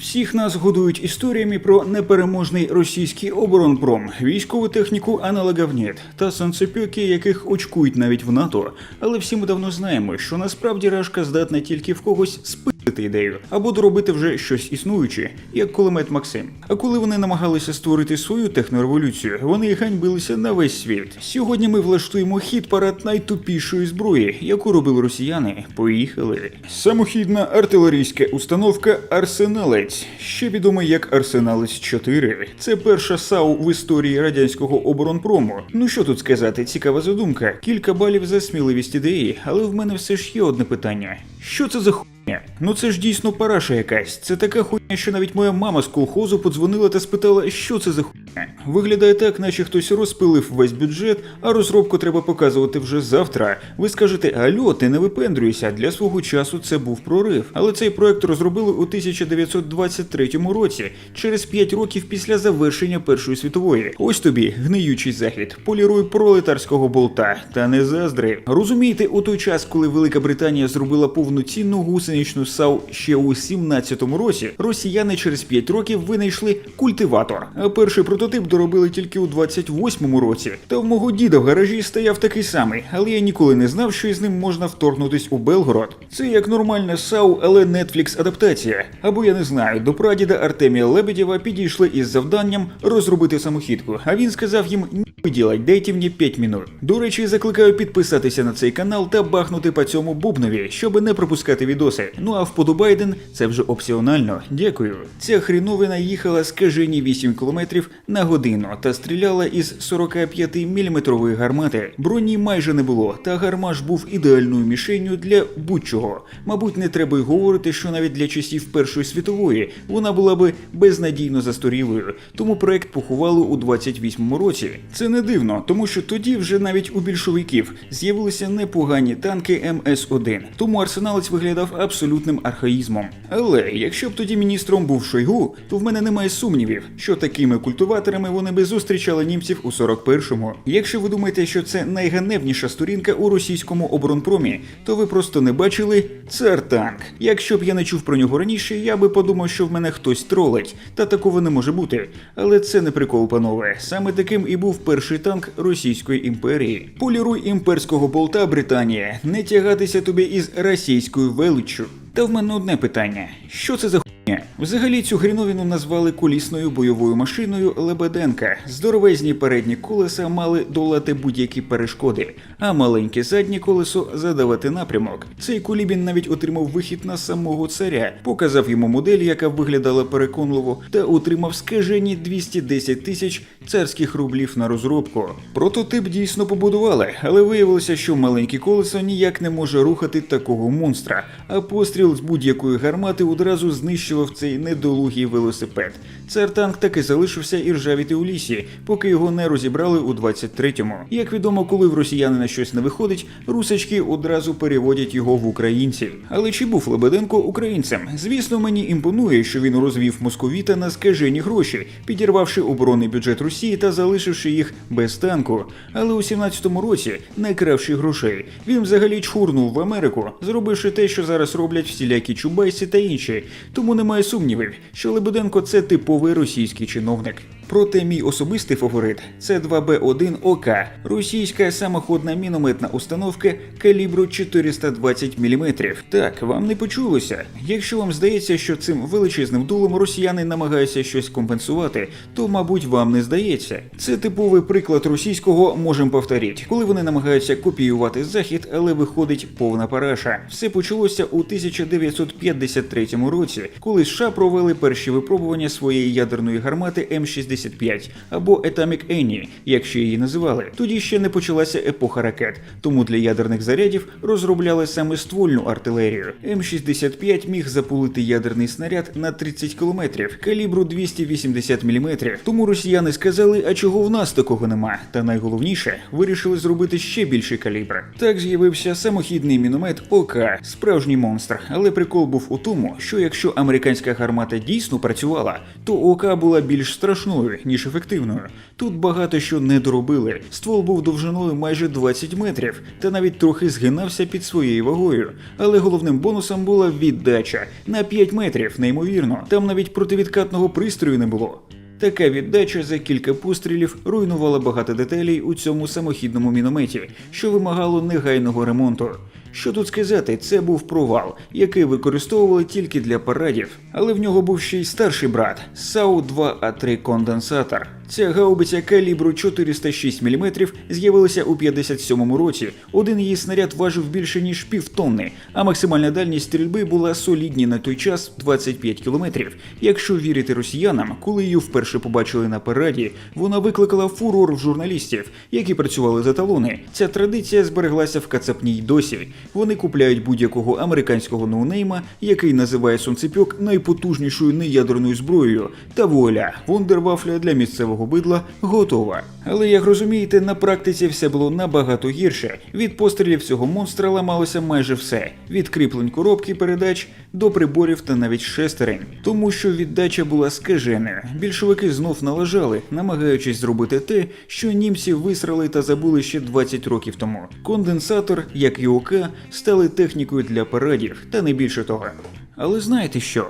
Всіх нас годують історіями про непереможний російський оборонпром, військову техніку аналогів нет та санцепьоки, яких очкують навіть в НАТО. Але всі ми давно знаємо, що насправді Рашка здатна тільки в когось спити ідею або доробити вже щось існуюче, як кулемет Максим. А коли вони намагалися створити свою технореволюцію, вони ганьбилися на весь світ. Сьогодні ми влаштуємо хід парад найтупішої зброї, яку робили росіяни. Поїхали. Самохідна артилерійська установка Арсеналець, ще відомий як Арсеналець 4. Це перша САУ в історії радянського оборонпрому. Ну що тут сказати, цікава задумка. Кілька балів за сміливість ідеї, але в мене все ж є одне питання: що це за хуйня? Ну це ж дійсно параша якась. Це така хуйня, що навіть моя мама з колхозу подзвонила та спитала, що це за хуйня. Виглядає так, наче хтось розпилив весь бюджет, а розробку треба показувати вже завтра. Ви скажете, альо, ти не випендрюйся. Для свого часу це був прорив. Але цей проект розробили у 1923 році, через 5 років після завершення Першої світової. Ось тобі гниючий захід, поліруй пролетарського болта. Та не заздри. Розумієте, у той час, коли Велика Британія зробила повноцінну гусеничну САУ ще у 17-му році, росіяни через 5 років винайшли культиватор. А перший прототип доробили тільки у 28-му році. Та в мого діда в гаражі стояв такий самий, але я ніколи не знав, що із ним можна вторгнутись у Белгород. Це як нормальна САУ, але Netflix адаптація. Або я не знаю, до прадіда Артемія Лебедєва підійшли із завданням розробити самохідку, а він сказав їм «Ні ділать, дайте мені 5 минут. До речі, закликаю підписатися на цей канал та бахнути по цьому бубнові, щоб не пропускати відоси. Ну а вподобайден це вже опціонально. Дякую. Ця хріновина їхала скажені 8 км на годину та стріляла із 45 мм гармати. Броні майже не було, та гармаш був ідеальною мішенню для будь-чого. Мабуть, не треба й говорити, що навіть для часів Першої світової вона була би безнадійно застарілою. Тому проект поховали у 28-му році. Це не дивно, тому що тоді вже навіть у більшовиків з'явилися непогані танки МС-1. Тому арсеналець виглядав абсолютним архаїзмом. Але якщо б тоді міністром був Шойгу, то в мене немає сумнівів, що такими культиваторами вони би зустрічали німців у 41-му. Якщо ви думаєте, що це найганебніша сторінка у російському оборонпромі, то ви просто не бачили цар танк. Якщо б я не чув про нього раніше, я би подумав, що в мене хтось тролить, та такого не може бути. Але це не прикол, панове. Саме таким і був перший танк Російської імперії. Поліруй імперського болта, Британія, не тягатися тобі із російською величчю. Та в мене одне питання: що це за хуйня? Взагалі цю хріновіну назвали колісною бойовою машиною Лебеденка. Здоровезні передні колеса мали долати будь-які перешкоди, а маленьке заднє колесо задавати напрямок. Цей кулібін навіть отримав вихід на самого царя, показав йому модель, яка виглядала переконливо, та отримав скажені 210 тисяч царських рублів на розробку. Прототип дійсно побудували, але виявилося, що маленьке колесо ніяк не може рухати такого монстра, а постріл з будь-якої гармати одразу знищував цей недолугий велосипед. Цар танк таки залишився і ржавіти у лісі, поки його не розібрали у 23-му. Як відомо, коли в росіянина щось не виходить, русачки одразу переводять його в українців. Але чи був Лебеденко українцем? Звісно, мені імпонує, що він розвів московіта на скажені гроші, підірвавши оборонний бюджет Росії та залишивши їх без танку. Але у 17-му році, кравши грошей, він взагалі чхурнув в Америку, зробивши те, що зараз роблять всілякі чубайці та інші. Тому немає сумнівів, що Лебеденко це типовий російський чиновник. Проте мій особистий фаворит це 2Б1 ОК, російська самоходна мінометна установка калібру 420 мм. Так, вам не почулося. Якщо вам здається, що цим величезним дулом росіяни намагаються щось компенсувати, то мабуть вам не здається. Це типовий приклад російського можем повторіть, коли вони намагаються копіювати захід, але виходить повна параша. Все почалося у 1953 році, коли США провели перші випробування своєї ядерної гармати М65 або Atomic Annie, як ще її називали. Тоді ще не почалася епоха ракет, тому для ядерних зарядів розробляли саме ствольну артилерію. М65 міг запулити ядерний снаряд на 30 км, калібру 280 мм. Тому росіяни сказали, а чого в нас такого нема? Та найголовніше, вирішили зробити ще більший калібр. Так з'явився самохідний міномет ОК, справжній монстр. Але прикол був у тому, що якщо американська гармата дійсно працювала, то ОК була більш страшною, ніж ефективною. Тут багато що не доробили. Ствол був довжиною майже 20 метрів, та навіть трохи згинався під своєю вагою. Але головним бонусом була віддача на 5 метрів, неймовірно. Там навіть противідкатного пристрою не було. Така віддача за кілька пострілів руйнувала багато деталей у цьому самохідному мінометі, що вимагало негайного ремонту. Що тут сказати, це був провал, який використовували тільки для парадів, але в нього був ще й старший брат САУ 2 а 3 конденсатор. Ця гаубиця калібру 406 мм з'явилася у 57-му році. Один її снаряд важив більше ніж півтонни, а максимальна дальність стрільби була солідні на той час 25 км. Якщо вірити росіянам, коли її вперше побачили на параді, вона викликала фурор в журналістів, які працювали за талони. Ця традиція збереглася в Кацапні й досі. Вони купляють будь-якого американського ноунейма, який називає сонцепьок найпотужнішою неядерною зброєю. Та вуаля, вундервафля для місцевого бидла готова. Але як розумієте, на практиці все було набагато гірше. Від пострілів цього монстра ламалося майже все: від кріплень коробки передач до приборів та навіть шестерень, тому що віддача була скаженою. Більшовики знов налажали, намагаючись зробити те, що німці висрали та забули ще 20 років тому. Конденсатор, як і ОК, стали технікою для парадів, та не більше того. Але знаєте що?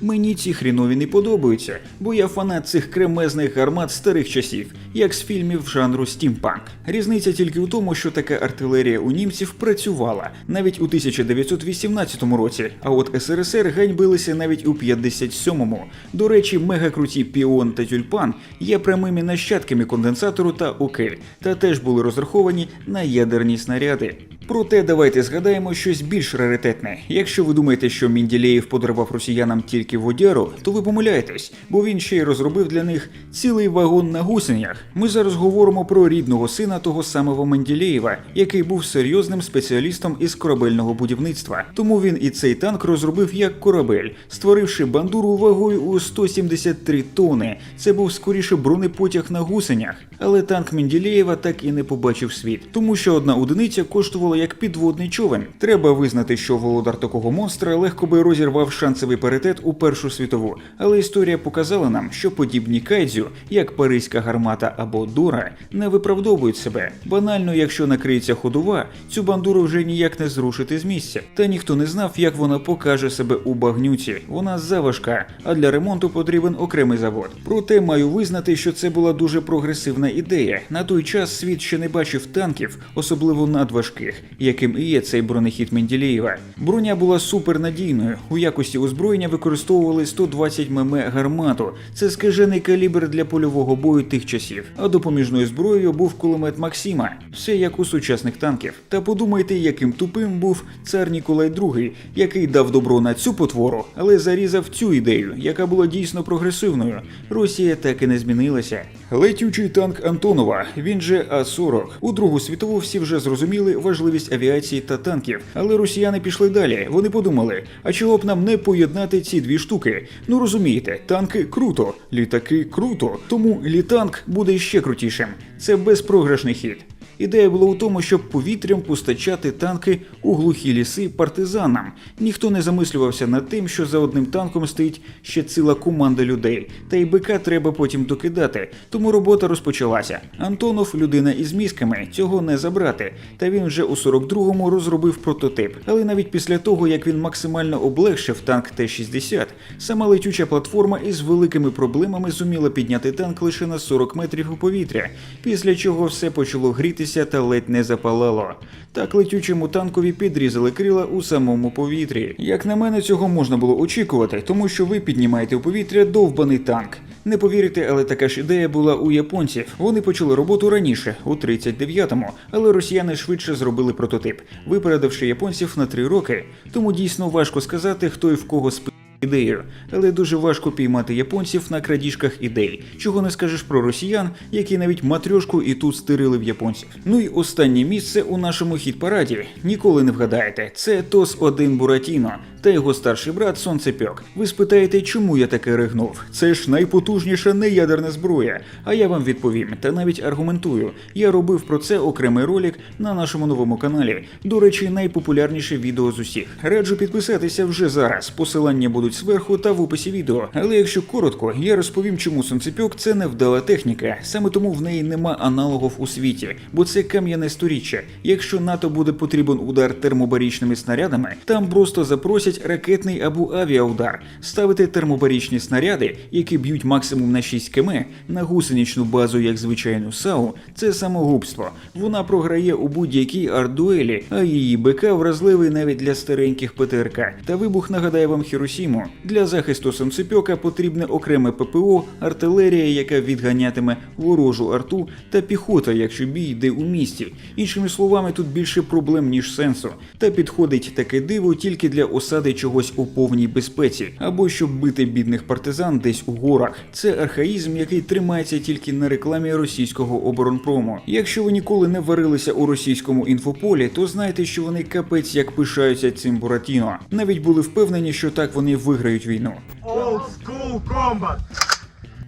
Мені ці хрінові не подобаються, бо я фанат цих кремезних гармат старих часів, як з фільмів жанру стімпанк. Різниця тільки у тому, що така артилерія у німців працювала навіть у 1918 році, а от СРСР ганьбилися навіть у 57-му. До речі, мегакруті Піон та Тюльпан є прямими нащадками конденсатору та Окель, та теж були розраховані на ядерні снаряди. Проте давайте згадаємо щось більш раритетне. Якщо ви думаєте, що Мінділеєв подарував росіянам тільки водяру, то ви помиляєтесь, бо він ще й розробив для них цілий вагон на гусенях. Ми зараз говоримо про рідного сина того самого Менділеєва, який був серйозним спеціалістом із корабельного будівництва. Тому він і цей танк розробив як корабель, створивши бандуру вагою у 173 тони. Це був скоріше бронепотяг на гусенях. Але танк Менділеєва так і не побачив світ, тому що одна одиниця коштувала як підводний човен. Треба визнати, що володар такого монстра легко би розірвав шансовий паритет у Першу світову. Але історія показала нам, що подібні кайдзю, як паризька гармата або дура, не виправдовують себе. Банально, якщо накриється ходова, цю бандуру вже ніяк не зрушити з місця. Та ніхто не знав, як вона покаже себе у багнюці. Вона заважка, а для ремонту потрібен окремий завод. Проте маю визнати, що це була дуже прогресивна ідея. На той час світ ще не бачив танків, особливо надважких, яким і є цей бронехід Менділеєва. Броня була супернадійною. У якості озброєння використовували 120 мм гармату. Це скажений калібр для польового бою тих часів. А допоміжною зброєю був кулемет Максима. Все як у сучасних танків. Та подумайте, яким тупим був цар Ніколай II, який дав добро на цю потвору, але зарізав цю ідею, яка була дійсно прогресивною. Росія так і не змінилася. Летючий танк Антонова, він же А-40. У Другу світову всі вже зрозуміли важливість авіації та танків, але росіяни пішли далі. Вони подумали: а чого б нам не поєднати ці дві штуки? Ну розумієте, танки круто, літаки круто, тому літанк буде ще крутішим. Це безпрограшний хід. Ідея була у тому, щоб повітрям постачати танки у глухі ліси партизанам. Ніхто не замислювався над тим, що за одним танком стоїть ще ціла команда людей, та й бика треба потім докидати. Тому робота розпочалася. Антонов, людина із мізками, цього не забрати. Та він вже у 42-му розробив прототип. Але навіть після того, як він максимально облегшив танк Т-60, сама летюча платформа із великими проблемами зуміла підняти танк лише на 40 метрів у повітря, після чого все почало грітися та ледь не запалало. Так летючому танкові підрізали крила у самому повітрі. Як на мене, цього можна було очікувати, тому що ви піднімаєте у повітря довбаний танк. Не повірите, але така ж ідея була у японців. Вони почали роботу раніше, у 39-му, але росіяни швидше зробили прототип, випередивши японців на три роки. Тому дійсно важко сказати, хто і в кого спи. Ідею, але дуже важко піймати японців на крадіжках ідей, чого не скажеш про росіян, які навіть матрьошку і тут стирили в японців. Ну і останнє місце у нашому хіт-параді. Ніколи не вгадаєте, це ТОС 1 Буратіно. Та його старший брат Сонцепьок. Ви спитаєте, чому я таке ригнув? Це ж найпотужніша неядерна зброя. А я вам відповім та навіть аргументую. Я робив про це окремий ролик на нашому новому каналі. До речі, найпопулярніше відео з усіх. Раджу підписатися вже зараз. Посилання будуть зверху та в описі відео. Але якщо коротко, я розповім, чому сонцепьок це невдала техніка. Саме тому в неї нема аналогів у світі, бо це кам'яне сторіччя. Якщо НАТО буде потрібен удар термобарічними снарядами, там просто запросять ракетний або авіаудар. Ставити термобарічні снаряди, які б'ють максимум на 6 км, на гусеничну базу, як звичайну САУ, це самогубство. Вона програє у будь-якій артдуелі, а її БК вразливий навіть для стареньких ПТРК. Та вибух нагадає вам Хіросіму. Для захисту Санцепьока потрібне окреме ППО, артилерія, яка відганятиме ворожу арту, та піхота, якщо бій йде у місті. Іншими словами, тут більше проблем ніж сенсу. Та підходить таке диво тільки для осади чогось у повній безпеці, або щоб бити бідних партизан десь у горах. Це архаїзм, який тримається тільки на рекламі російського оборонпрому. Якщо ви ніколи не варилися у російському інфополі, то знайте, що вони капець як пишаються цим Буратіно. Навіть були впевнені, що так вони виграють війну. Old school combat.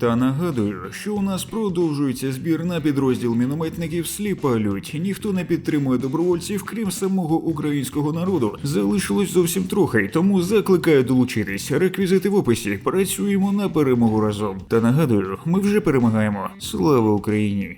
Та нагадую, що у нас продовжується збір на підрозділ мінометників Сліпа лють. Ніхто не підтримує добровольців, крім самого українського народу. Залишилось зовсім трохи, тому закликаю долучитись. Реквізити в описі. Працюємо на перемогу разом. Та нагадую, ми вже перемагаємо. Слава Україні!